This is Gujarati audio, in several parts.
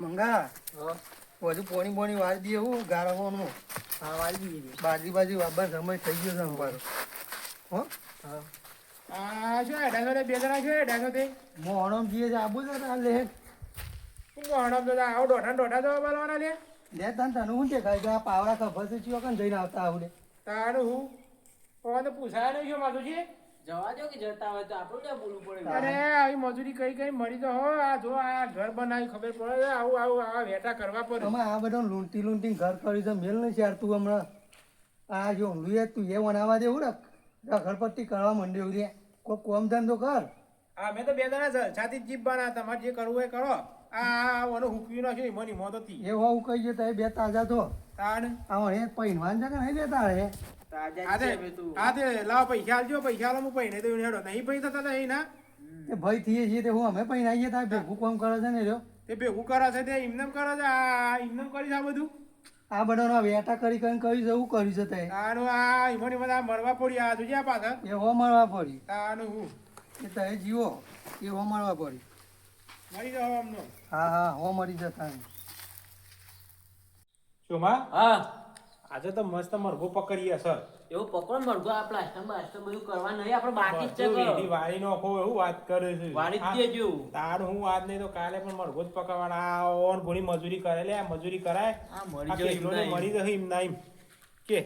મંગા હા. વધુ પોણી પોણી વાળી દઈએ હું ગાળાવાનું હા વાળી બાજુ બાજરી બાજરી વાબર સમય થઈ ગયો છે અમારો. હો? હા. આ શું છો બે જણા છે છો તે મોણમ જીએ છે આબુ છે તાર લે. હું હણમ તો આવો દોઢા દોઢા તો બોલવાના લે. લે તને તને હું તે કે આ પાવડા ખબર છે ચિયો કન જઈને આવતા આવડે. તારું હું? તો પૂછાય નહીં છે છે જવા દો કે જતા હોય તો આપણું ક્યાં બોલવું પડે? અરે આવી મજૂરી કઈ કઈ મળી તો હો. આ જો આ ઘર બનાવી ખબર પડે. આવું આવું આવા વેટા કરવા પડે. અમે આ બધો લૂંટી લૂંટી ઘર કરી છે. મેલ નહીં યાર તું હમણાં. આ જો લુએ તું એ બનાવવા દેવું ને રખડપટ્ટી કરવા માંડ્યો રે કોઈ કોમ ધંધો કર. હા મેં તો બે જણા છે છાતી જીભ બના તમારે જે કરવું એ કરો. આ ઓનો હુકવી નો છે ઈમોની મોત હતી એ હોવું કહી છે તો બે તાજા તો. તાણ. આવો હે પૈનવાન કે નહીં દેતા હે જ તે લાવ પૈસા આલજો પૈસા આલો હું પૈને તો હેડો. નહીં પૈસા થતા નહીં ના. તે ભાઈ થઈએ છીએ તે હું અમે પૈનાઈએ તા ભેગું કામ કરે છે ને રહ્યો તે ભેગું કરે છે તે એમનેમ કરે છે આ એમનેમ કરી આ બધું. આ બધાનો વેટા કરી કરીને કરી છે એવું કર્યું છે તે. તારું આ ઈમોની બધા મરવા પડી આ જોજે આ પાછળ. એ હો મળવા પડી. તાનું હું. એ તો જીવો એ હો મળવા પડી. મરી જાવ અમનો હા હા હો મરી જતા ચોમા હા. આજે તો મસ્ત મરઘો પકડીએ સર. એવું પકડો મરઘો આ પ્લાસ્ટર બાસ્ટર બધું કરવા નહીં આપણે બાકી જ છે વાળી નો ખો એવું વાત કરે છે. વાળી જ દેજો. તાર હું આજ નહીં તો કાલે પણ મરઘો જ પકડવાના. ઓન ઘણી મજૂરી કરે લે મજૂરી કરાય. આ મરી જાય મરી જશે એમ ના એમ કે?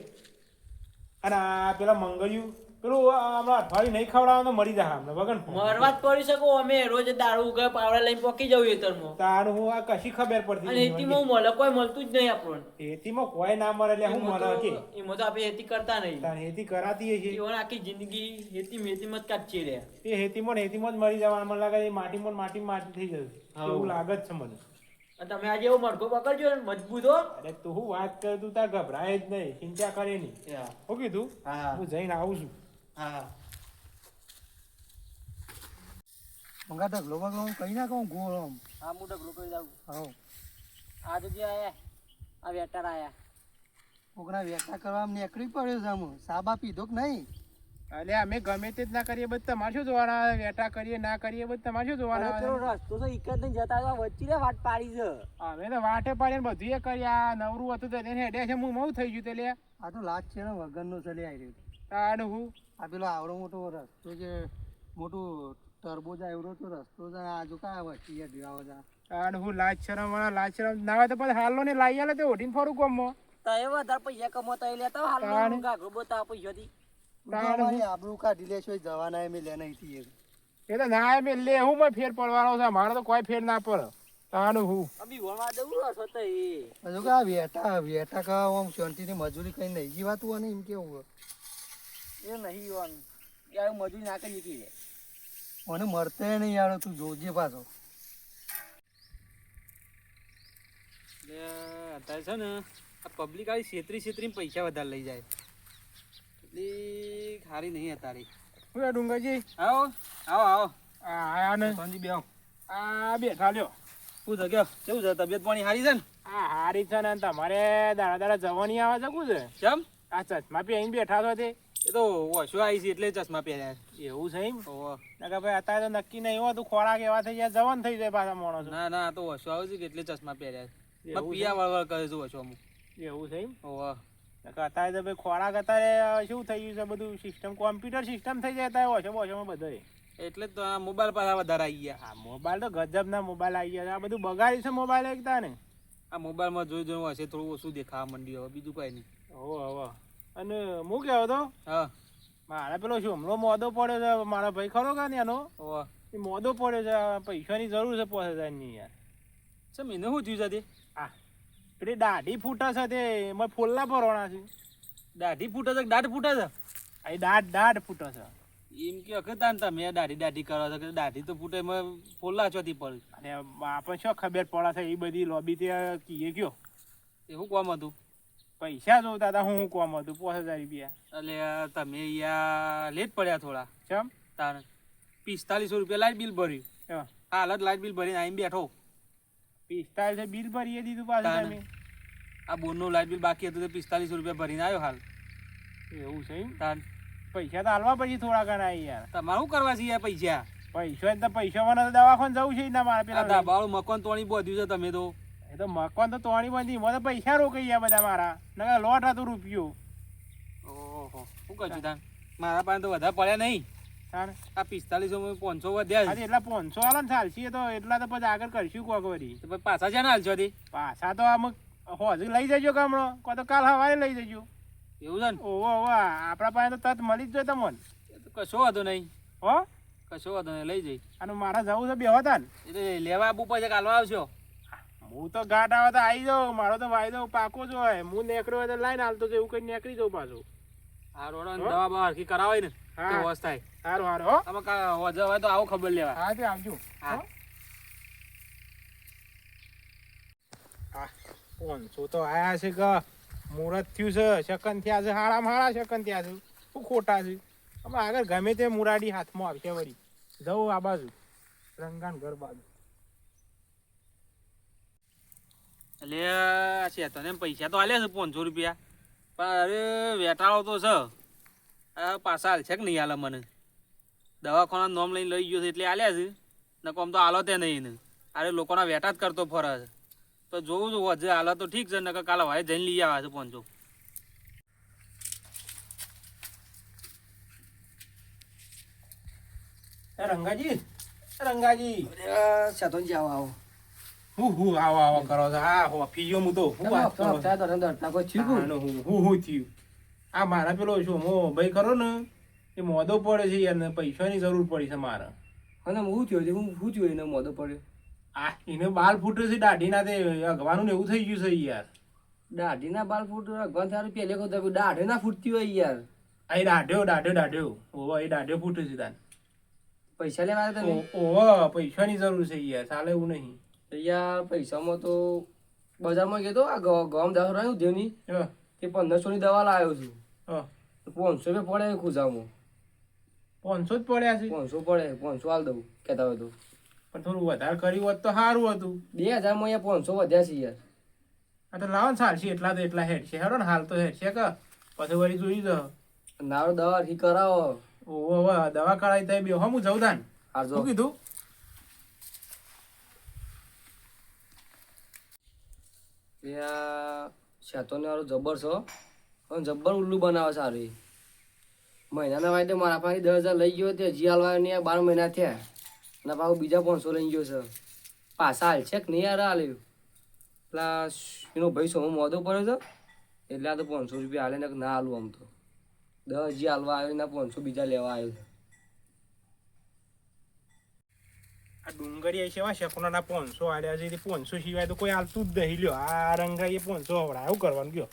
અને આ પેલા મંગળિયું પેલું હમણાં અઠવાડિયું નહીં ખવડાવવાનું તો મરી જાય હમણાં વગર મરવા જ પડી શકો? અમે રોજ દારૂ ઉગા પાવડા લઈને પોકી જવું એતરમાં તાર હું આ કશી ખબર પડતી? અને એતીમાં હું મળે? કોઈ મળતું જ નહીં આપણને. એતીમાં કોઈ ના મળે એટલે હું એમાં કે? એમાં તો આપણે હેતી કરતા નહીં. તાર હેતી કરાતી છે આખી જિંદગી હેતી મેતીમાં જ કાઢી રહ્યા એ હેતીમાં હેતીમાં જ મરી જવાનું. મને લાગે એ માટીમાં માટી માટી થઈ જશે. એવું લાગે જ છે મને. તમે આજે એવો મરઘો પકડજો મજબૂત હો. અરે તું હું વાત કર તું તાર ગભરાય જ નહીં. ચિંતા કરે નહીં. શું કીધું? હું જઈને આવું છું. હા. મંગા ઢગલો બગલો હું કહી ના કહું ગોળ આમ. આ ઢગલો ગ્રુપ જાવ હો આ તો જે આયા. આ વેટર આયા. છોકરા વેટા કરવા નીકળી પડ્યો છે આમ. સાબા પીધો કે નહીં? અલે અમે ગમે તે જ ના કરીએ બધું તમારે શું જોવાના આવે? વેટા કરીએ ના કરીએ બધું તમારે શું જોવાના આવે? રસ્તો તો એક જ નહીં જતા હતા, વચ્ચે રે વાટ પાડી છે. અમે તો વાટે પાડીને બધું એ કર્યા નવરું હતું તો એને હેડે છે હું મઉ થઈ ગયું તે લે. આ તો લાજ છે ને વગરનો ચલે આવી રહ્યો. તાણ હું. આ પેલો આવડો મોટો રસ્તો છે. મોટું ટરબોજ એવડો તો રસ્તો છે આ જો કા વચ્ચે દીવાઓ છે તાણ હું લાજ શરમ વાળા લાજ શરમ ના હોય તો પછી હાલો ને લાઈ આલે તે ઓઢીને ફરું ગમો તો એ વધારે પૈસા કમાતા એ લેતા હાલ. ગાઘરો બતાવો પૈસાથી આબરૂ કાઢી લે છે જવાના એમ લે નહીં થી એ તો ના એમ લે. હું માં ફેર પડવાનો છે. મારે તો કોઈ ફેર ના પડે. તાણ હું. અભી વણવા દઉં રસ હતો એ હજુ કે વેટા વેટા કા આમ શાંતિથી મજૂરી કઈ નહીં જીવાતું હોય ને એમ કેવું એ નહીં યાર મજૂરી ના કરી હતી મને મળતે નહીં યાર તું જોજે પાછો. અત્યારે છે ને આ પબ્લિક આવી છેતરી છેતરી પૈસા વધારે લઈ જાય. એટલી સારી નહીં અતારી હું ડુંગરજી? આવો આવો આવો. આ આયા ને. સંજી બે આ બેઠા લ્યો. શું છે કયો કેવું છે? તબિયત પાણી સારી છે ને? આ હારી છે ને તમારે દાડા દાડા જવાની આવે છે શું છે? કેમ? આ ચશ્મા પહેરીને બેઠા છો તે. એ તો ઓછો આવી છે એટલે ચશ્મા પહેર્યા એવું છે એમ. નકર ભાઈ અત્યારે તો નક્કી નહીં હોતું ખોરાક એવા થઈ જાય જવાન થઈ જાય પાછા માણસો. ના ના તો ઓછો આવે છે એટલે ચશ્મા પહેર્યા પિયા વળવળ કરે છે ઓછો અમુક. એવું છે એમ? ઓહો. અત્યારે તો ભાઈ ખોરાક અત્યારે શું થઈ ગયું છે બધું? સિસ્ટમ કોમ્પ્યુટર સિસ્ટમ થઈ જાય અત્યારે ઓછો ઓછોમાં બધો એટલે તો આ મોબાઈલ પાછા વધારે આવી ગયા. આ મોબાઈલ તો ગજબના મોબાઈલ આવી ગયા આ બધું બગાડી છે મોબાઈલ એકતા ને આ મોબાઈલમાં જોઈ જોયું હશે થોડું ઓછું દેખાવા માંડ્યું હવે બીજું કઈ નહીં. હો હવે અને હું કહેવો તો હા. મારે પેલો શું હમણાં મોદો પડ્યો છે મારો ભાઈ ખરો કે ને એનો? એ મોદો પડ્યો છે પૈસાની જરૂર છે પાંચ હજારની યાર. ચમ એને શું થયું છે આ પેલી દાઢી ફૂટા છે તે એમાં ફોલ્લા ભરવાના છે. દાઢી ફૂટે છે દાઢ ફૂટે છે? આ દાઢ દાઢ ફૂટે છે. એમ કે અખતા ને તમે દાઢી દાઢી કરો છો કે દાઢી તો ફૂટે એમાં ફોલ્લા ચોથી પડે. અને આપણને શું ખબર પડે છે એ બધી લોબી તે કીએ કયો? એવું કોમ હતું? પૈસા જોતા હતા હું હું કોમ હતું પાંચ હજાર રૂપિયા. એટલે તમે અહીંયા લેટ પડ્યા થોડા. ચમ? તાર પિસ્તાલીસો રૂપિયા લાઇટ બિલ ભર્યું. હા. હાલ જ લાઇટ બિલ ભરીને આવીને બેઠો. પિસ્તાલીસો બિલ ભરીએ દીધું પાછું તમે. આ બોનનું લાઇટ બિલ બાકી હતું તો પિસ્તાલીસો રૂપિયા ભરીને આવ્યો હાલ. એવું છે એમ? તાર પૈસા તો હાલવા પછી થોડા ઘણા યાર. તમારે શું કરવા છે યાર પૈસા? પૈસો તો પૈસા વાળા દવાખાને જવું છે ના મારા પેલા ધાબાવાળું મકાન તોડી બોધ્યું છે તમે તો. એ તો મકાન તો તોણી બાંધી. મને પૈસા રોકાઈ ગયા બધા મારા. નકર લોટ હતો રૂપિયો. ઓહો. શું કરશું તાન? મારા પાસે તો વધારે પડ્યા નહીં. તાણ આ પિસ્તાલીસો પાંચસો વધ્યા આજે એટલા પાંચસો હાલ ને ચાલશે તો એટલા તો પછી આગળ કરશું કોક વળી તો પછી પાછા છે ને હાલશો થી પાછા તો અમુક હોજુ લઈ જજો ગામડો કો તો કાલ સવારે લઈ જજો. એવું છે ને? ઓહો ઓહો આપણા પાસે તો તત મળી જ જોઈએ તમને. એ તો કશો વાંધો નહીં. હો? કશો વાંધો નહીં લઈ જઈ. અને મારા જવું છે બે હતા ને એટલે લેવા આપવું પછી કાલવા આવશો. હું તો ઘાટ આવે તો આવી જાઉં મારો તો વાયદો પાકો જ હોય. હું નીકળ્યો હોય તો લાઈન હાલતો એવું કઈ નેકળી જાઉં પાછું. આ રોડો દવા બવા હરખી કરાવાય ને હા. હોશ થાય. સારું સારું હો. આમાં કા હોય તો આવું ખબર લેવા. હા તે આવજો. હા. હા. પાંચસો તો આયા છે કે મુહૂર્ત થયું છે શકન થયા છે હાડામાં હાડા શકન થયા છે. શું ખોટા છે? અમે આગળ ગમે તે મુરાડી હાથમાં આવશે વળી. જવું આ બાજુ. રંગાન ઘર બાજુ. એટલે છે તને પૈસા તો આલ્યા છે પાંચસો રૂપિયા. પણ અરે વેટાળો તો છે. આ પાછા હાલ છે કે નહીં હાલે મને? દવાખાના નોમ લઈને લઈ ગયો છે એટલે આલ્યા છે. નકો આમ તો હાલો તે નહીં એને. અરે લોકોના વેટા જ કરતો ફરે છે. તો જોઉં છું હજે હાલો તો ઠીક છે નકર કાલે ભાઈ જઈને લઈ આવ્યા છે પાંચસો. એ રંગાજી રંગાજી. સાધો આવો આવો. હું હું આવો આવો કરો છો. આ હો ગયો હું તો હું વાત કરો છો? આનું હું હું હું થયું. આ મારા પેલો શું મો ભાઈ ખરો ને એ મોદો પડે છે યાર ને પૈસાની જરૂર પડી છે મારે. અને હું થયો હું હું થયો એને મોદો પડ્યો. આ એને બાલ ફૂટે છે દાઢીના તે અગવાનું ને એવું થઈ ગયું છે યાર. દાઢીના બાલ ફૂટ અગવાન સારું પેલે કહું તો દાઢે ના ફૂટતી હોય યાર. આ એ દાઢ્યો દાઢ્યો દાઢ્યો. ઓવા એ દાઢ્યો ફૂટે છે તાન. પૈસા લેવા તમે? ઓવા પૈસાની જરૂર છે યાર ચાલે એવું નહીં. તો યાર પૈસામાં તો બજારમાં ગયો આ ગમ દસ રહ્યું જેની તે પંદરસો ની દવા લાવ્યો છું. પાંચસો રૂપિયા પડે ખુજામાં. પાંચસો જ પડ્યા છે? પાંચસો પડે પાંચસો હાલ દઉં કહેતા હોય તો. પણ થોડું વધારે કર્યું હોત તો સારું હતું. બે હજારમાં અહીંયા પાંચસો વધ્યા છે યાર. આ તો લાવો ને ચાલશે એટલા તો એટલા હેડ છે હેડો ને હાલ તો હેડ છે કે. પછી વળી જોઈ જ નારો દવા ઠીક કરાવો. ઓ દવા કરાવી તો બે હું જઉં તાન. શું કીધું? ત્યાં શેતોને વાળો જબ્બર છો અને જબ્બર ઉલ્લુ બનાવે સારું. મહિનાના વાયદે મારા પાસે દસ હજાર લઈ ગયો તે હજી હાલવા નહીં બાર મહિના થયા. અને પાછું બીજા પાંચસો લઈ ગયો છે. પાછા હાલ છે કે નહીં યાર હાલ્યું? પેલા એનો ભાઈ સોમો મોદો પડ્યો છે. એટલે આ તો પાંચસો રૂપિયા હાલે ને ના હાલું આમ તો. દસ હજી હાલવા આવ્યો ને પાંચસો બીજા લેવા આવ્યો છે આ ડુંગળી એવા શકુનાના પાંચસો આલ્યા છે. પાંચસો સિવાય તો કોઈ હાલતું જ નહીં. લ્યો આ રંગાઈ પાંચસો હવડા એવું કરવાનું કયો?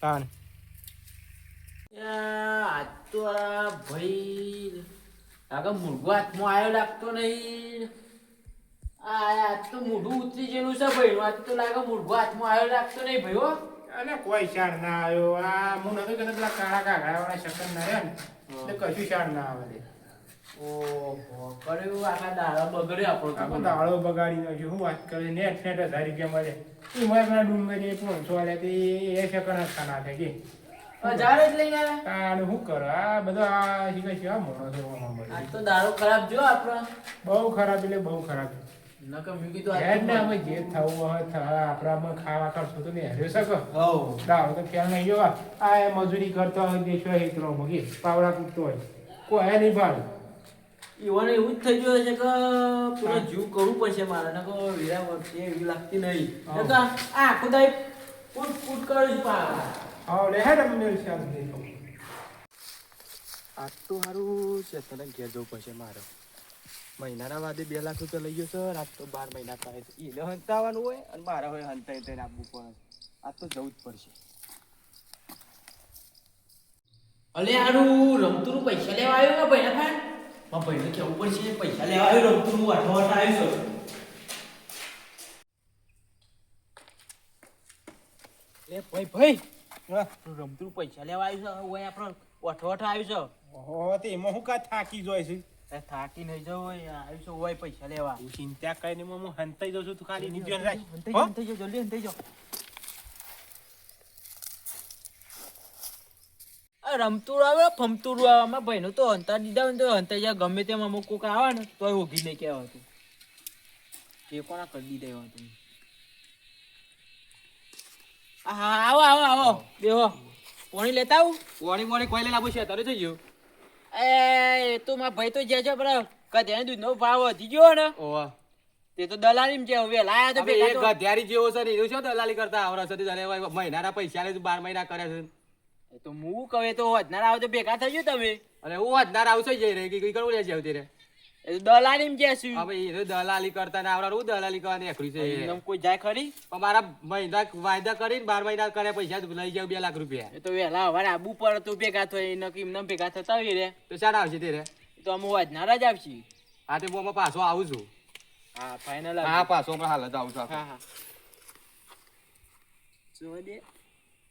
તાન આજ તો આ ભાઈ આગળ મુરગો હાથમાં આવ્યો લાગતો નહીં. આ આજ તો મોઢું ઉતરી ગયેલું છે ભાઈ આજ તો લાગે મુરગો હાથમાં આવ્યો લાગતો નહીં ભાઈ હો. અને કોઈ શાળ ના આવ્યો. આ હું નતો કહેતો પેલા કાળા કાગડા વાળા શકન ના રહ્યા ને. કશું શાળ ના આવે. દાડો બગાડી નાખ્યો. શું વાત કરે નેટ નેટ હજાર રૂપિયા મળે. પાંચસો તે એ શકન જ ખાના થાય કે. હજાર જ લઈને આવ્યા? શું કરો? આ બધો આ શીખે છે આ મોણો છે આમાં તો દાડો ખરાબ જો આપણો. બહુ ખરાબ એટલે બહુ ખરાબ. નકર મેં કીધું હેડ ને અમે જે થવું હોય થાય આપણામાં ખાવા કરશું તો ને હેર્યો શકો? તો ખ્યાલ નહીં જોવા આ એ મજૂરી કરતો હોય દેશો હિત્રો મગી પાવડા કૂટતો હોય. કોઈ નહીં ભાડું. ઈવોને એવું જ થઈ ગયું છે કે પૂરો જીવ કરવું પડશે મારે નકર વીરા વર્ષે એવી લાગતી નહીં. હા. આ આખો દાઈ કૂટ કૂટ કરું છું પાછા. હા લે હે શાક દેખો આજ તો સારું છે તને ઘેર જવું પડશે મારે. મહિનાના વાદે બે લાખ રૂપિયા લઈ ગયો છે આજ તો બાર મહિના થાય છે. એને હંતાવાનું હોય અને મારા હોય હંતાઈ તેને આપવું પડે. આજ તો જવું જ પડશે. અલે આનું રમતું પૈસા લેવા આવ્યો ને ભાઈ ના માં ભાઈને કેવું પડશે પૈસા લેવા આવ્યો રમતુનું અઠવાટ આવ્યો લે ભાઈ ભાઈ હા. તું રમતુનું પૈસા લેવા આવ્યો છે ઓય આપણો આવ્યું આવ્યો ઓહો તે એમાં હું કા થાકી જોઈ છું છે થાકી નહીં જવું હોય આવ્યો છે હોય પૈસા લેવા હું ચિંતા કરીને હું હંતાઈ જઉં છું તું ખાલી નીચે હંતાઈ જલ્દી હંતાઈ જાઓ. આ રમતુડું આવે ફમતું આવે અમારા ભાઈનું તો અંતર દીધા હોય તો અંતર જ્યાં. ગમે તેમ અમુક કોક આવે ને તો ઊઘી નહીં કહેવાતું. એ કોના કરી દીધા એવા તમે હા આવો આવો આવો. બેહો. પોણી લેતા આવું? પોણી મોણી કોઈ લઈને આવું છે તારે થઈ ગયું. એ તો મારા ભાઈ તો જે છે બરાબર કદ્યાની દૂધનો ભાવ વધી ગયો ને ઓવા તે તો દલાલી છે હવે લાયા તો ભેગા ગધ્યારી જેવો છે ને એવું છે દલાલી કરતા? આવરા છે મહિનાના પૈસા લે બાર મહિના કરે છે. એ તો હું કહે તો વધનાર આવો તો ભેગા થઈ ગયો તમે. અને હું વધનાર આવશે જઈ રહી કઈ કરવું લેશે આવતી રે. દલાલી છે. શું હવે એ દલાલી કરતા ને આવડા હું દલાલી કરવાની એકરી છે એમ કોઈ જાય ખરી? પણ મારા મહિના વાયદા કરીને બાર મહિના કરે પૈસા લઈ જાવ બે લાખ રૂપિયા. એ તો વહેલા હવારે આબુ પર તો ભેગા થાય એમને કે એમને ભેગા થતા હોય રે. તો સારા આવશે તે રે? તો અમે વધનાર જ આવશી. હા તે હું પાછો આવું છું. હા ફાઇનલ હા પાછો પણ હાલ જ આવું છું. હા હા. જોવા દે.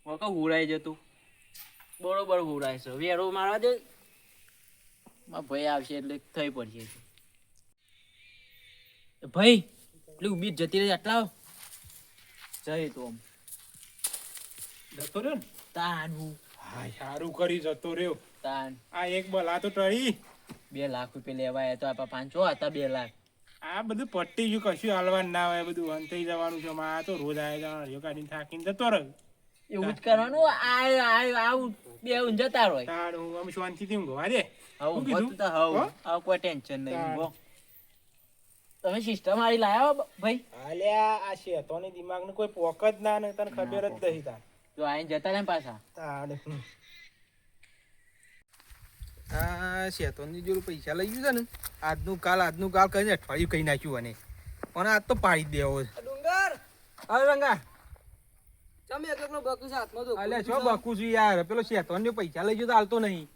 વખત હુરાઈ જતું. બરોબર હુરાય છે. વેરો મારવા દે. મારા ભાઈ આવશે એટલે થઈ પડશે. ભાઈ એટલે ઊભી જતી રહી આટલા જઈ તો આમ. જતો રહ્યો ને? તાનું. હા સારું કરી જતો રહ્યો. તાન. આ એક બલા તો ટળી. બે લાખ રૂપિયા લેવાય તો આપણા પાંચસો હતા બે લાખ. આ બધું પટ્ટી જો કશું હાલવાનું ના હોય બધું અંતઈ જવાનું છે. આ તો રોજ આવે જવાનું કાઢીને થાકીને જતો રહ્યો. એવું જ કરવાનું. આ આ આવું બે ઊંઘ જતા રહે તાણ હું આમ શાંતિથી ઊંઘવા દે. શું કીધું? તો હવે આ કોઈ ટેન્શન નહીં ઊંઘો. તમે સિસ્ટમ મારી લાયા ભાઈ? આલ્યા આ શેતોની દિમાગને કોઈ પોક જ ના ને તને ખબર જ નહીં તાર. તો આઈ જતા રહ્યા પાછા. તાણ આ શેતોની જોડે પૈસા લઈ ગયું છે ને આજનું કાલ આજનું કાલ કરીને અઠવાડિયું કહી નાખ્યું અને. પણ આજ તો પાડી જ દેવો છે. ડુંગર! હવે રંગા. તમે એકલો બકુ છે હાથમાં તો અલ્યા છો બકું છું યાર. પેલો શેતોન પૈસા લઈ ગયો તો હાલતો નહીં.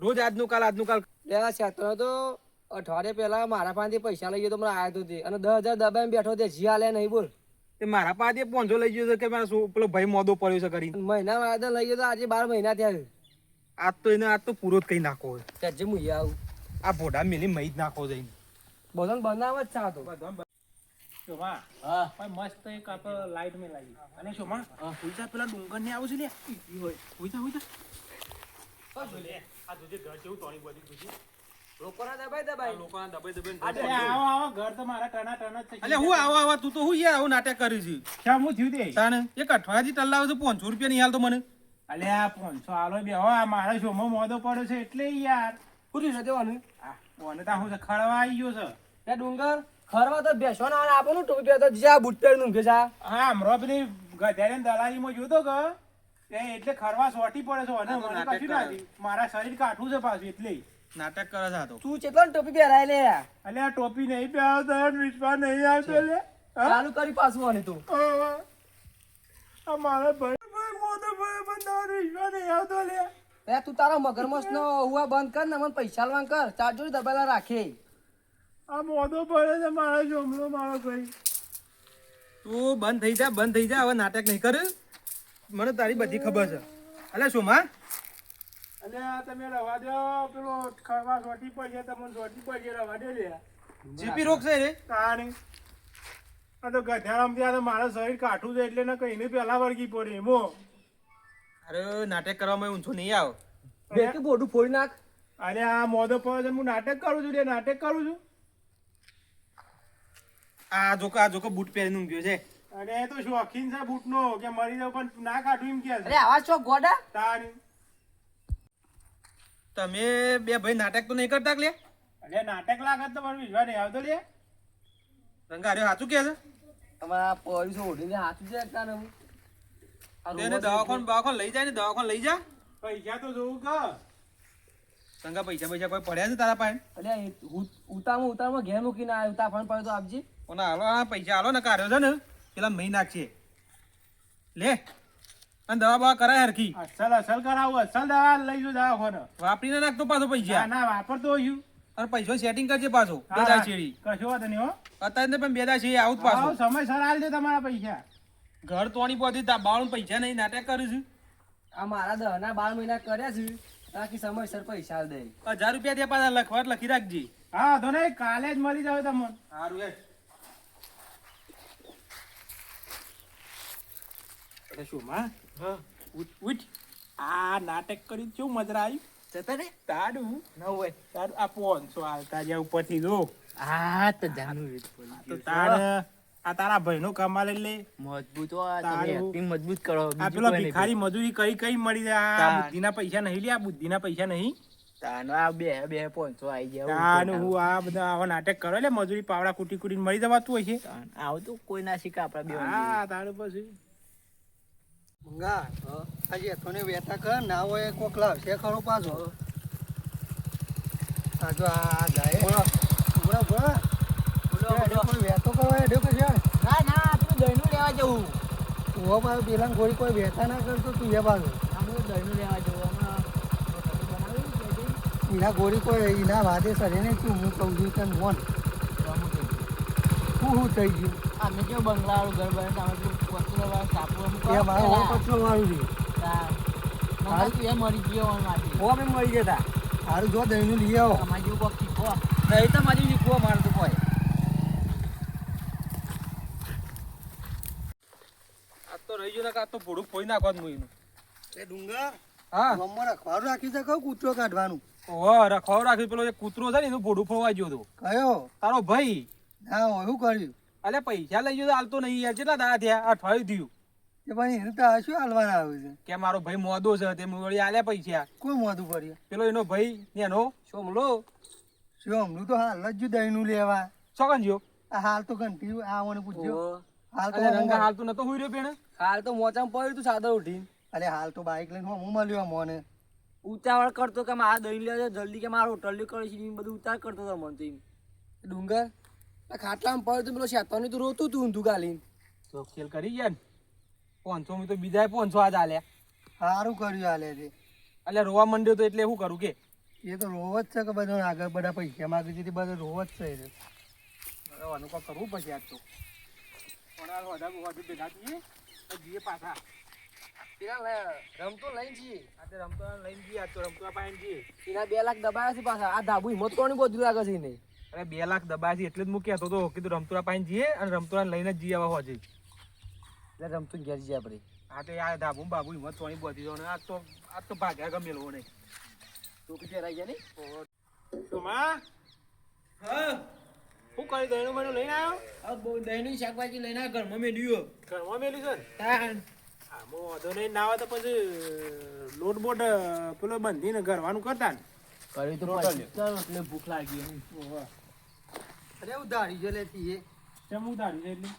રોજ આજનું કાલ આજનું કાલ. લેવા તો અઠવાડિયે પહેલા મારા પાસેથી પૈસા લઈ ગયો તો મને આવ્યો તો તે. અને દસ હજાર દબાઈને બેઠો તે જી આલે નહીં બોલ. તે મારા પાસે પોંચો લઈ ગયો છે કે મારા પેલો ભાઈ મોદો પડ્યો છે કરી મહિના વાયદા લઈ ગયો તો આજે બાર મહિના થયા આજ તો એને આજ તો પૂરો જ કઈ નાખો છે. ત્યાં જે આવું. આ ભોડા મેલી મહી જ નાખો જઈને. બધા બનાવ જ ચાહતો શોભા હા. ભાઈ મસ્ત એક આપણે લાઈટ મેં લાગી અને શોભા ઉલટા પેલા ડુંગર ને આવું છે ને ઉલટા ઉલટા આ તુજે ઘર જેવું તોડી બધી તુજે લોકોના દબાઈ દબાઈ. લોકોના દબાઈ દબાઈને આવો આવો ઘર તો મારા ટના ટના છે. અલ્યા હું આવા આવા તું તો હું યાર આવું નાટક કર્યું છે. ક્યાં હું થયું તે તાને એક અઠવાડિયાથી ટલ્લાવે છે પાંચસો રૂપિયા નહીં હાલતો મને. અલે આ પોનસો આલો બે. હો આ મારા શોમાં મોદો પડ્યો છે એટલે યાર. પૂરી છે દેવાનું આ કોને તા હું છે ખળવા આવી ગયો છે. ત્યાં ડુંગર? ખરવા તો બેસો ને આપો ને ટોપી પહેરતો જા બુટ પહેરીને ઊંઘે જા હા હમણાં પેલી ગધેડા દલાલીમાં જોતો કે એ એટલે ખરવા સોટી પડે છે અને મને કશું ના મારા શરીર કાઠું છે પાછું એટલે. નાટક કરે છે તો. તું ચેટલો ટોપી પહેરાય લે? અલે આ ટોપી નહીં પહેરતો વિશ્વાસ નહીં આવતો લે? ચાલુ કરી પાછું આને તું. આ મારા ભાઈ ભાઈ મોટો ભાઈ બંધાર વિશ્વાસ નહીં આવતો લે. એ તું તારા મગરમસ્ત નો હુવા બંધ કર ને મને પૈસા લવાન કર. ચાર જોડી દબાયેલા રાખે. આ મોદો પડે છે મારા જોમલો મારો ભાઈ. તું બંધ થઈ જા બંધ થઈ જા હવે નાટક નહીં કર. મને તારી બધી ખબર છે. અલ્યા શું માં અલે આ તમે રવા દો પેલો ખરવા સોટી પડશે તમને સોટી પડશે રવા દે લે. જીપી રોકશે રે. તારે. આ તો ગધારામ ત્યાં તો મારું શરીર કાઠું છે એટલે ને કહીને પેલા વળગી પડે એમો. અરે નાટક કરવામાં ઊંચો નહીં આવ. બેટી બોડું ફોડી નાખ. અરે આ મોદો પડે છે હું નાટક કરું છું રે નાટક કરું છું. આ જોકો આ જોકો બૂટ પહેરીને ઊંઘ્યો છે. અરે એ તો શોખીન છે બૂટનો. કે મરી જાવ પણ ના કાઢું એમ કે અરે આવા છો ગોડા? તારી. તમે બે ભાઈ નાટક તો નહીં કરતા લે? અરે નાટક લાગત તો પણ વિશ્વાસ નહીં આવતો લે. રંગાર્યો સાચું કે છે? તમારા પોલીસ ઓઢીને હાથું છે એકતા ને હું. આ તેને દવાખાન દવાખાન લઈ જાય ને દવાખાન લઈ જા. પૈસા તો જોવું કા. સંગા પૈસા પૈસા કોઈ પડ્યા છે તારા પાસે? અલ્યા ઉતામાં ઉતારમાં ઘેર મૂકીને આવ્યો. ઉતા ફોન પડ્યો તો આપજી. કોને હાલો આ પૈસા હાલો ને કાઢ્યો છે ને પેલા મહી છે લે અને દવા બવા કરાય હરખી. અસલ અસલ કરાવું અસલ દવા લઈ જુ દવાખાને. વાપરીને નાખતો પાછો પૈસા. ના વાપરતો હોયું અને પૈસો સેટિંગ કરજે પાછો બેદા છેડી કશો વાત નહીં હો. અત્યારે પણ બેદા છે આવું જ પાછું. સમયસર આલ દે તમારા પૈસા. ઘર તોડી પહોંચી બાળું પૈસા નહીં નાટક કરું છું. આ મારા દહના બાર મહિના કર્યા છે બાકી સમયસર પૈસા દે. હજાર રૂપિયા ત્યાં પાછા લખવાટ લખી રાખજે. હા તો નહીં કાલે જ મળી જાવ તમને. સારું એ શું માં? ઉઠ ઉઠ. આ નાટક કરી કેવું મજરા આવી. જતા ને તાડું. ન હોય. તાડું આ પોનસો આ તાજા ઉપરથી જો. આ તો જાનું તો તાડ આ તારા ભાઈનો કમાલ એટલે. મજબૂત હો, તમે તારું- મજબૂત કરો. આ પેલો ભિખારી મજૂરી કઈ કઈ મળી જાય. આ. બુદ્ધિના પૈસા નહીં લે આ બુદ્ધિના પૈસા નહીં. તાનો આ બે બે પોંચો આવી ગયા તાન હું આ બધા આવા નાટક કરો એટલે મજૂરી પાવડા કુટી કૂટીને મળી જવાતું હોય છે. આવતું આવું તો કોઈ ના શીખે આપડા બે હા તારું પછી. મંગા આજે તને વેતા કર ના હોય કોક લાવશે ખરો પાછો. આ આ જાય. બોલો. બોલો કોઈ વેતો કરવા હેડ્યો કે છે ના ના આપણે દહીંનું લેવા જવું. તું પાછો પેલા ગોળી કોઈ વેતા ના કરતો તું એ બાજુ આપણે દહીંનું લેવા જવું એના ગોળી કોઈ એના વાદે સરે ને તું હું કહું છું તને મોન શું શું થઈ ગયું. અમે કેવું બંગલાવાળું ઘર બને તમે પેલું કોચરાવાળા ટાપુ એમ કહો એ મારો પછલો મારું છે એ મરી ગયો માથી. હો અમે મળી જતા સારું જો દહીંનું લઈ આવો. તમારે જેવું કોક શીખો નહીં તો મારી લીખવો મારે તો કોઈ. આ તો રહી ગયો ને આ તો ભોળું ફોઈ નાખવાનું હું એ ડુંગર? હા. ગમમાં રખવાનું રાખી છે? કહું કૂતરો કાઢવાનું? ઓહો રખવાવ રાખ્યું પેલો એક કૂતરો છે ને એનું ભોડું ફોવા ગયો હતો. કયો? તારો ભાઈ. ના હું કર્યું? અલે પૈસા લઈ ગયો તો હાલતો નહીં યાર. કેટલા દાડા થયા? અઠવાડિયું થયું. એ પણ એને તો શું હાલવાના આવ્યું છે? કે મારો ભાઈ મોદો છે તે વળી આલ્યા પૈસા. કોઈ મોદું પડ્યું પેલો એનો ભાઈ ને એનો સોમલો. હમણાં તો હાલ જ દહીંનું લેવા. સોગન જો આ હાલ તો ઘંટી આવવાનું પૂછ્યો હાલ તો હાલ રંગા હાલતું નતો હોઈ રહ્યો પેણે? હાલ તો મોચામાં પડ્યું તું સાદર ઉઠીને. અરે હાલ તો બાઈક લઈને હું મળ્યો મોને. ઉતાવળ કરતો કે મારા દહીં લેજો જલ્દી કે મારો હોટલ કરી છે બધું ઉતાર કરતો હતો મને તો ડુંગર? ખાટલામાં પડ્યો તું પેલો શેતાની તું રોતું તું ઊંધું ગાલીને. તો ખેલ કરી ગયા ને? પાંચસો તો બીજા પાંચસો આજ આલ્યા. સારું કર્યું આલે છે એટલે રોવા માંડ્યો તો એટલે શું કરું કે? એ તો રોવ જ છે કે બધા આગળ બધા પૈસા માગે છે તે બધા રોવ જ છે તો. આનું કાંઈક કરવું પડશે આજ તો. પણ વધારે વધુ ભેગા થઈએ તો જઈએ પાછા. રમતો લઈને છીએ આજે રમતો લઈને જઈએ આજ તો રમતો પાણી જઈએ. એના બે લાખ દબાયા છે પાછા. આ ધાબુ હિંમત કોની બધું લાગે છે એને? અરે બે લાખ દબાય છે એટલે જ મૂક્યા તો તો. કીધું રમતુરા પાઈને જઈએ અને રમતુરા લઈને જ જઈએ આવા હોજે. એટલે રમતું ઘેર જઈએ આપણે. આ તો યાર ધાબુ બાબુ હિંમત સોની બધી જો આ તો આ તો ભાગ્યા ગમેલો લોકો ને તું કે રહી ગયા નહીં? તો માં હા કરી દહીંનું મને લઈને આવ્યો? આ બહુ દહીંની શાકભાજી લઈને આ ઘરમાં મેળ્યું ઘરમાં મેળ્યું છે ને? તાન આમાં વાંધો નહીં ના આવે તો પછી લોટ બોટ પેલો બંધીને ઘરવાનું કરતા ને. કર્યું તો ભૂખ લાગી. અરે ઉધારી જો લેતી એ કેમ ઉતાર્યું છે એટલે?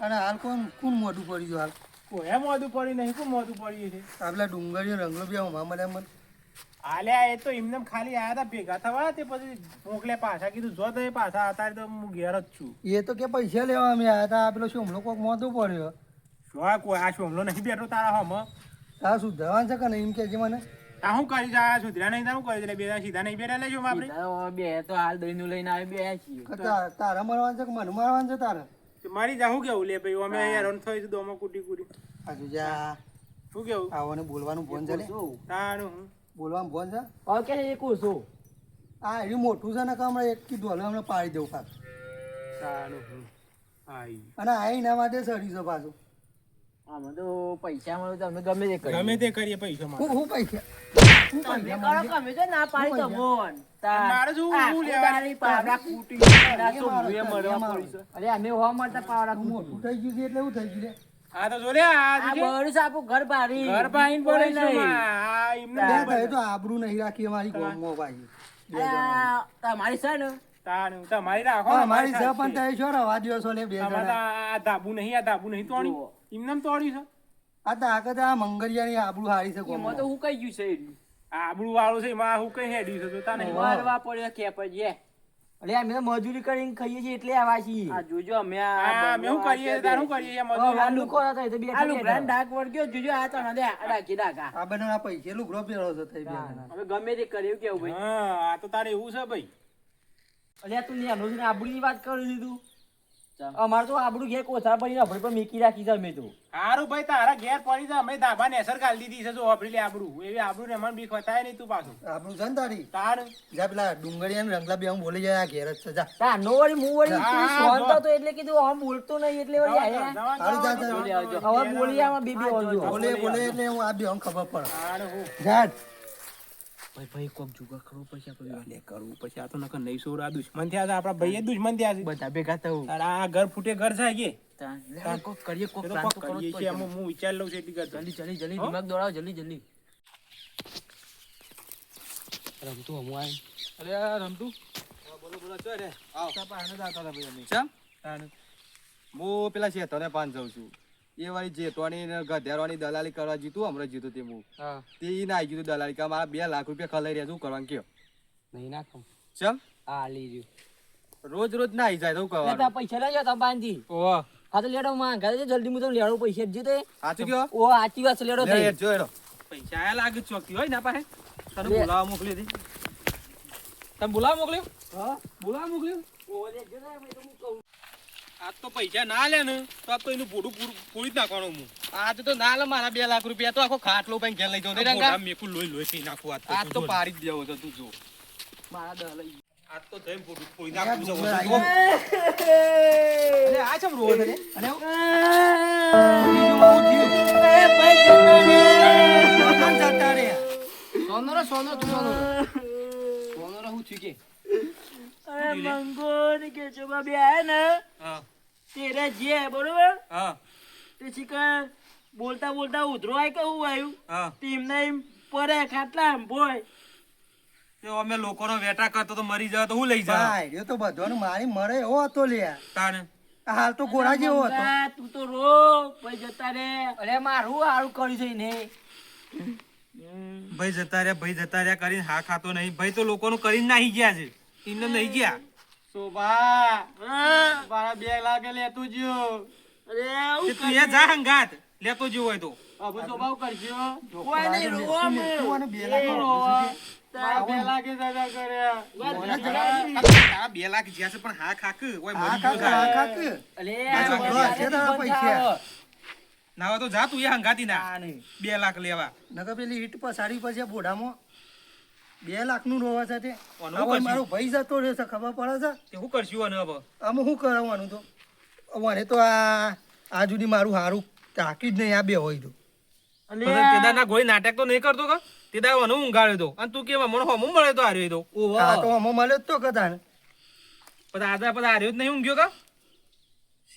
અને હાલ કોણ કોણ મોઢું પડી ગયું હાલ? કોઈ મોઢું પડી નહીં કોઈ મોઢું પડી છે? આપલા ડુંગળીઓ રંગલો બી આમાં મને મને આલ્યા એ તો એમને એમ ખાલી આયા હતા ભેગા થવા તે પછી મોકલે પાછા. કીધું જો તો એ પાછા અત્યારે તો હું ઘેર જ છું. એ તો કે પૈસા લેવા અમે આવ્યા હતા પેલો શોમલો કોક મોઢું પડ્યો શું આ કોઈ આ શોમલો નહીં બેઠો તારા હમ? તાર સુધારવાનું છે કે નહીં એમ કહેજે મને? આ હું કરી જા સુધરા નહીં તારું કરી દે બે સીધા નહીં બેઠા લેજો આપણે. બે તો હાલ દહીંનું લઈને આવી બે છીએ. તાર- તારા મારવાનું છે કે મને મારવાનું છે તારે? મારી જા શું કેવું લે ભાઈ? અમે અહીંયા રન થઈ દોમાં કુટી કુટી. આજુ જા. શું કેવું? આવો ને બોલવાનું ફોન છે તારું બોલવાનું ફોન છે? ઓકે કે છે એ કોસો આ એનું મોટું છે ને હમણાં એક કીધું હવે હમણાં પાડી દઉં પાછું તારું હું? આઈ. અને આ એના માટે સડીશો પાછું. આમાં તો પૈસા મળે તો અમે ગમે તે કરીએ. ગમે તે કરીએ પૈસા માં હું હું પૈસા તમે કરો તમે તો ના પાડી હું તમોન મારે શું હું લેવાનું? પાવડા ફૂટી ના તો મારો, મળવા પડી અરે અમે હોવા મળતા પાવડા મોટું થઈ ગયું છે એટલે એવું થઈ ગયું આ તો જો લે આ આ જોજે. બરું છે આપણું ઘર બારી. ઘર પડે છે આ થાય તો આબરૂ નહીં રાખી અમારી તમારી છે ને? તમારી રાખો મારી છે પણ ત્યાં છો રવા દિવસો લે બે જણા. આ ધાબુ નહીં આ ધાબુ નહીં જુઓ. એમને તોડ્યું છે. આ તાકત આ મંગળિયાની આબરૂ હારી છે એમાં તો હું કઈ ગયું છે. આબરૂ વાળું છે એમાં હું કઈ હેડ્યું છે જોતા નહીં. મારવા પડ્યો કે પછી અરે અમે તો મજૂરી કરીને ખાઈએ છીએ એટલે આવા છીએ. આ જોજો અમે આ અમે શું કરીએ તાર શું કરીએ મજૂરી? આ લુકો હતા એ તો બે આ લુગડાનો ડાક વળગ્યો જોજો આ તો ના દે આ ડાકી. ડાકા આ બનો ના પૈસે લુગડો પેરો છે થઈ બે હવે ગમે તે કર્યું કેવું ભાઈ હા આ તો તારે એવું છે ભાઈ. અરે તું નેનો છે ને આબરૂની વાત કરી દીધું. અમારે તો આબરૂ ઘેર કોથળા પડી આપણે પણ મેકી રાખી છે અમે તો. સારું ભાઈ તારા ઘેર પડી જા અમે ધાબા ને અસર ગાલી દીધી છે જો વાપરી લે આબરૂ. એવી આબરૂ ને મને બીક વતાય નહીં તું પાછું. આબરૂ છે ને તારી? તાર? જા પેલા ડુંગળિયા રંગલા બે બોલી જાય આ ઘેર જ છે જા. તાનો વળી હું વળી હા, તું હા, શાંત એટલે કીધું આમ બોલતો નહીં એટલે વળી આયા. સારું જા, જા, હવે બોલી આમાં બીબી ઓલજો બોલે બોલે એટલે હું આ બે ખબર પડે. હારું, હું. જાટ ભાઈ ભાઈ કોક જુગાર કરવો પડશે આપણે અને કરવું પછી આ તો નકર નહીં સોર આ દુશ્મન થયા છે આપણા ભાઈએ દુશ્મન થયા છે. બધા ભેગા થવું. તારે આ ઘર ફૂટે ઘર થાય કે? કોક કરીએ કોક પ્લાન તો કરીએ છે અમે હું વિચાર લઉં છું એટલી ઘર જલ્દી જલ્દી જલ્દી? દિમાગ દોડાવો જલ્દી જલ્દી. રમતું હમું આય. અરે આ રમતું? બોલો બોલો ચો રે. આવ. જ આવતા હતા ભાઈ અમે. ચમ? હું પેલા છે તને પાન જાઉં છું. એ વાળી જેતવાની ને ગધેરવાની દલાલી કરવા જીતું હમણાં જીતું તે હું. તે ઈ ના જીતું દલાલી કે મારા બે લાખ રૂપિયા ખલાઈ રહ્યા શું કરવાનું કયો? નહીં નાખું. ચમ? આ લઈ રહ્યું રોજ રોજ ના આવી જાય તો કરવાનું? પૈસા લઈ જાવ બાંધી. ઓહો. હા તો લેડો માંગા છે જલ્દી હું તો લેડો પૈસા જીતે સાચું કયો? ઓ આચી વાત લેડો થઈ જો. પૈસા આયા લાગે ચોકી હોય ના પાસે તને બોલાવા મોકલી હતી તમે બોલાવા મોકલ્યો? હા. બોલાવા મોકલ્યો? ઓ લે જો ને મેં તો હું કહું. આજ તો પૈસા ના લે ને તો આજ તો એનું ભોડું પૂરું જ નાખવાનું હું આજ તો ના લે મારા બે લાખ રૂપિયા તો આખો ખાટલો પણ ઘેર લઈ જાઉં રંગા? મેકું લોહી લોહી પી નાખું આજ આજ તો તો પાડી જ દેવો છે તું જો મારા દહ લઈ આજ તો જઈને ભોડું ફોડી નાખું છે. અરે આ ચમ રોવો તું હું થયું કે? મંગો ને કે જો બે આયા ને તેરા જે બરોબર? હા. તે બોલતા બોલતા ઉધરો આય કે હું આવ્યું હા. ટીમને એમ પરે ખાટલા એમ ભોય અમે લોકોનો વેટા કરતો તો મરી જાય તો હું લઈ જાય એ તો બધાનું મારી મરે એવો હતો લ્યા તાને હાલ તો ઘોડા જેવો હતો. તું તો રો ભાઈ જતા રે. અરે મારું હારું કર્યું છે ને ભાઈ જતા રહ્યા ભાઈ જતા રહ્યા કરીને હા ખાતો નહીં. ભાઈ તો લોકોનું કરીને નાહી ગયા છે. એમને નહીં ગયા? શોભા. મારા બે લાખ લેતું જો. અરે આવું તું એ જા હંગાત. લેતો જેવો હોય તો. અબુ શોભા કરજો કોઈ નહીં રોવા મે તું બે લાખ એ બે લાખ સજા કર્યા બે લાખ જ્યાં છે પણ હા ખાક ઓય મરી ગયો પૈસા. ના તો જા તું એ હંગાતી ના બે લાખ લેવા. નકર પેલી ઈટ પસાડી પછી બોડામાં બે લાખનું રોવા સાથે? મારો ભાઈ જતો રહેશે ખબર પડે છે? તે શું કરશું અને હવે? આમ શું કરાવવાનું તો? મને તો આ આ જુદી મારું હારું તાકી જ નહીં આ બે હોય તો. તેદારના ગોળી નાટક તો નહીં કરતો કે? તેદા મને ઊંઘાડ્યો તો. અને તું કેવા મને હમો મળે તો હાર્યો તો. ઓહો. આ તો હમો મળે જ તો કદા ને પછી આધા પછી હાર્યો જ નહીં ઊંઘ્યો કા?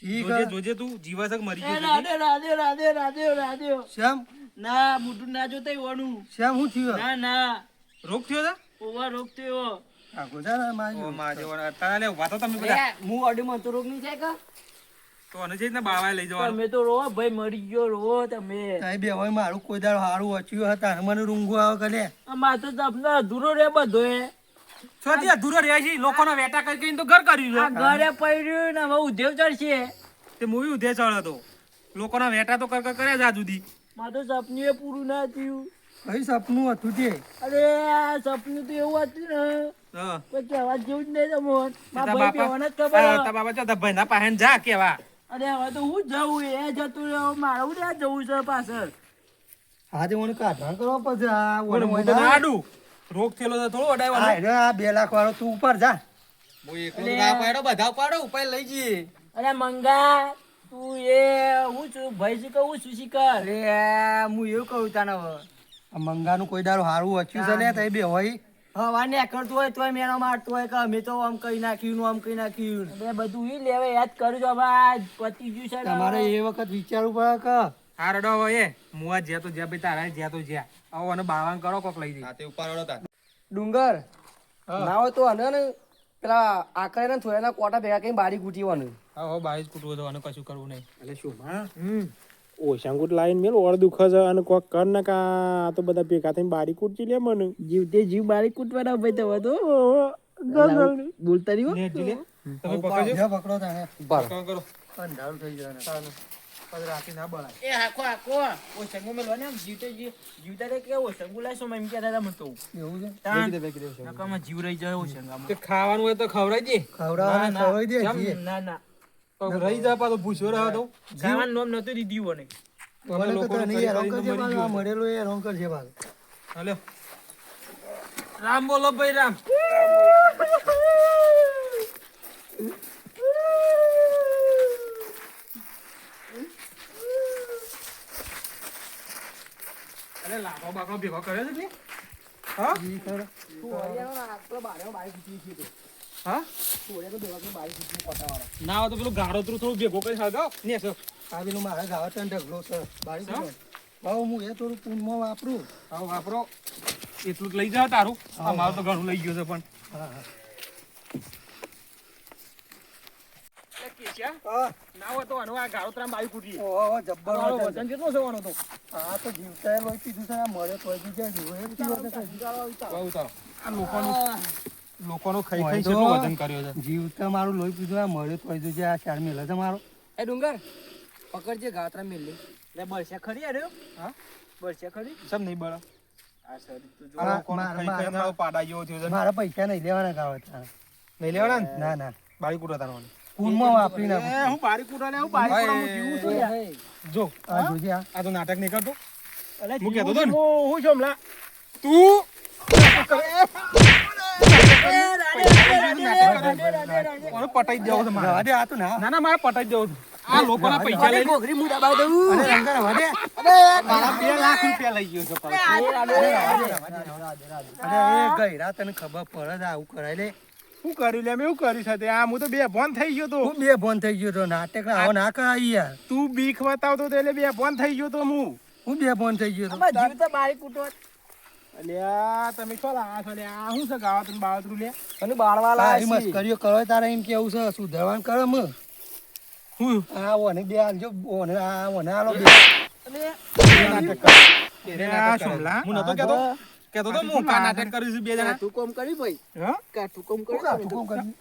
જોજે જોજે તું જીવા છે મરી ગયો છે. રાધે રાધે રાધે રાધે રાધે. શ્યામ? ના મુઢું ના જોતા ઈવાનું. શ્યામ શું થયું? ના ના. રોગ થયો તા? ઓવા રોગ થયો. આ ગોજારા ઓ મારી માં જેવો લે ઊભા તો તમે બધા હું અડીમાં તો રોગ નહીં થાય કા? તો અને જઈને ને લઈ જવાનું. તમે તો રો ભાઈ મરી ગયો રો તમે. તાઈ બે હોય મારું કોઈ દાડો હારું વચ્યું હતા મને રૂંગો આવે કલે અમાર તો તમને અધૂરો રે બધો એ છોથી અધૂરો રહ્યા છે? લોકોનો વેટા કરી કરીને તો ઘર કર્યું આ છે ઘરે પડ્યું ને હવે ઉધેવ ચડશે. તે મૂવી ઉધે ચડ હતો. લોકોના વેટા તો કર કર કર્યા જ જુદી. માર તો સપનું એ પૂરું ના થયું. કઈ સપનું હતું તે. અરે સપનું તો એવું હતું ને. પછી અવાજ જેવું જ નહીં તમોન. મારા ભાઈ બાપા કહેવાના જ ખબર તારા બાપા ચાલ તારા ભાઈના પાસે જા કેવા. અરે હવે તો હું જવું? એ જતું રહ્યો. મારે ત્યાં જવું છે પાછળ? આજે મને કાઢા કરવા પછી આ બોલો, ઓલો હું તો ના આડું. રોગ થયેલો તો થોડો અડાવવાનો અરે આ બે લાખ વાળો તું ઉપર જા. હું એકલો ના પાડો બધા પાડો ઉપાય લઈ જઈએ. અરે મંગા તું એ હું છું ભાઈ શીખ હું શું શીખ અરે હું એવું કહું તને હવે. આ મંગાનું કોઈ દાડો હારું વચ્યું છે ને તઈ બે હોય. હવા ને કરતું હોય તોય મેળો મારતું હોય કે અમે તો આમ કઈ નાખ્યું આમ કઈ નાખ્યું. બે બધું ઈ લેવે યાદ કરજો હવે આ પતી ગયું છે તમારે એ વખત વિચારવું પડે કે હા રડો હોય એ. જ્યાં તો જ્યાં ભાઈ તારા જ્યાં તો જ્યાં. આવો અને બાવાન કરો કોક લઈ દે તે ઉપર રડો તા ડુંગર ના હોય તો અને ને પેલા આકરે ને થોડા કોટા ભેગા કઈ બારી કૂટીવાનું હા હો બાવીસ કૂટવું તો અને કશું કરવું નહીં. એટલે શું માં ઓશાંગુટ લાઈન મેલ ઓર દુખ છે અને કોક કર ને કા આ તો બધા ભેગા થઈને બારી કૂટજી લે મને. જીવ તે જીવ બારી કૂટવાના ભાઈ તો તો બોલતા નહીં ને જી તમે પકડજો. જે પકડો તાણે. પકડ. કરો અંધારું થઈ જવાનું પછી રાખી ના બળાય. એ હાકો હાકો ઓ સંગો મેલો ને જીવતે જીવ જીવતા રે કે ઓ સંગુ લાઈસો એમ કહેતા હતા મને તો. એવું છે? તાન નકામાં જીવ રહી જાય ઓ સંગામાં તે ખાવાનું હોય તો ખવડાવી દે. ખવડાવવાને ખવડાવી દે ના ના. રહી જા પાછો ભૂસ્યો રહ્યો તો ખાવાનું નોમ નતું દીધું મને મને તો લોકોને તને કરી હેરાન કરીને પાછો. આ મળેલો એ હેરાન કરજે પાછો. હાલો. રામ બોલો ભાઈ રામ. અરે લાખો બાખો ભેગો કર્યો છે હા? ઈ ખરો. હા? ના હોય તો પેલું ગાળો થોડું ભેગો કરી હગાવ ને સર આ મારે મારા ગાવા તને ઢગલો સર બાળી ભાવ હું એ થોડું પૂનમાં વાપરું. હા વાપરો. એટલું જ લઈ જા તારું. અમારું તો ઘણું લઈ ગયું છે પણ. હા હા. એ કેશિયા, હા. ના હોય તો આનો આ ગાળો તારા બાઈ કૂટી ઓહો જબ્બર વજન કેટલો છે આનો તો? આ તો જીવતા લોહી પીધું છે આ મરે તોય બીજા જીવો એ પીવો તો કઈ. બહુ તારો આ લોકોનું લોકોનું ખાઈ ખાઈ તો- વજન કર્યો છે. જીવતા મારું લોહી પીધું આ મળ્યો તો જો આ ચાર મેલે છે મારો. એ ડુંગર પકડજે ગાત્રા મેલે લે બળશે ખરી અરે હા? બળશે ખરી? સમ નહીં બળ. આ શરીર તો જો આ મારા- જેવો પૈસા નહીં લેવાના ગાવા તારા. નહીં લેવાના ના? ના બારી કૂટો તારવાનું કુનમાં વાપરી નાખું હું બારી કૂટો લે હું બારી કૂટો હું જીવું છું જો આ જોજે આ. આ તો નાટક નહીં કરતો અલે હું કહેતો જીવું હું- તું પટાઈ દેવો છે મારે રવા આ તો ના ના ના મારે પટાઈ દેવો છે આ લોકોના પૈસા લઈને ઘોઘરી હું દબાવી દઉં અરે રંગા રવા દે બે લાખ રૂપિયા લઈ ગયો છે અરે એ ગયરા તને ખબર પડે આવું કરાય લે શું કર્યું લે મેં શું કર્યું છે તે? આ હું તો બે ફોન થઈ ગયો તો હું બે ફોન થઈ ગયો તો નાટક આવો ના કરાય યાર તું બીખ બતાવતો તો એટલે બે ફોન થઈ ગયો તો હું હું બે ફોન થઈ ગયો તો જીવ તો બારી કૂટો અલ્યા તમે શું લાયા છો લ્યા? આ શું છે ગાવાતરું બાવાતરું લે? અને બાળવા લાયા છે. મસ્કરીઓ કરો તારે એમ કેવું છે? સુધારવાનું કરે મ હું? આ ઓને બે આલજો ઓને આ ઓને આલો બે. અલ્યા, સોમલા, હું નતો કહેતો કહેતો તો હું કા નાટક કર્યું છે બે જણા? તું કોમ કરી ભાઈ. હા? કોમ હું કાઠું કોમ કર્યું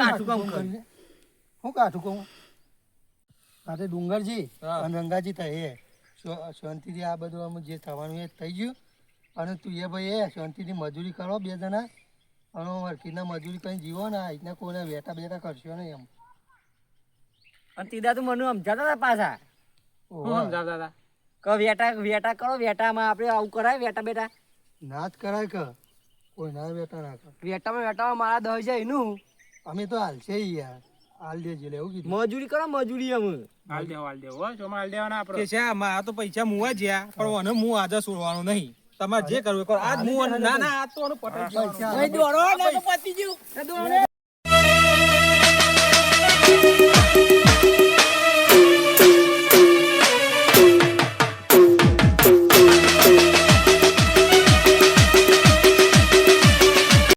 કાઠું કામ કર્યું આ ડુંગરજી. અને રંગાજી થાય એ શાંતિથી આ બધું આમ જે થવાનું એ થઈ ગયું. અને તું એ ભાઈ એ શાંતિથી મજૂરી કરો બે જણા. અને વર્કીના મજૂરી કરીને જીવો ને રીતના કોઈને વેટા બેટા કરશો નહીં એમ. અને તીધા તું મને સમજાતા હતા પાછા? સમજાતા સમજાવતા હતા? કે વેટા વેટા કરો વેટામાં આપણે આવું કરાય વેટા બેટા? ના જ કરાય કે? કોઈ ના વેટા ના કર. વેટામાં વેટામાં મારા દહ જાય એનું. અમે તો હાલ છે યાર. હાલ દેજે લેવું કીધું. મજૂરી કરો મજૂરી અમે. હાલ દેવો હાલ દેવો. હો, હાલ દેવાના આપણે. કે છે આ તો પૈસા મુવા જ્યા પણ મને હું આજે છોડવાનો નહીં. તમારે જે કરવું કરો. આજ હું ના ના આજ તો પટાઈ દોડો પતી ગયું.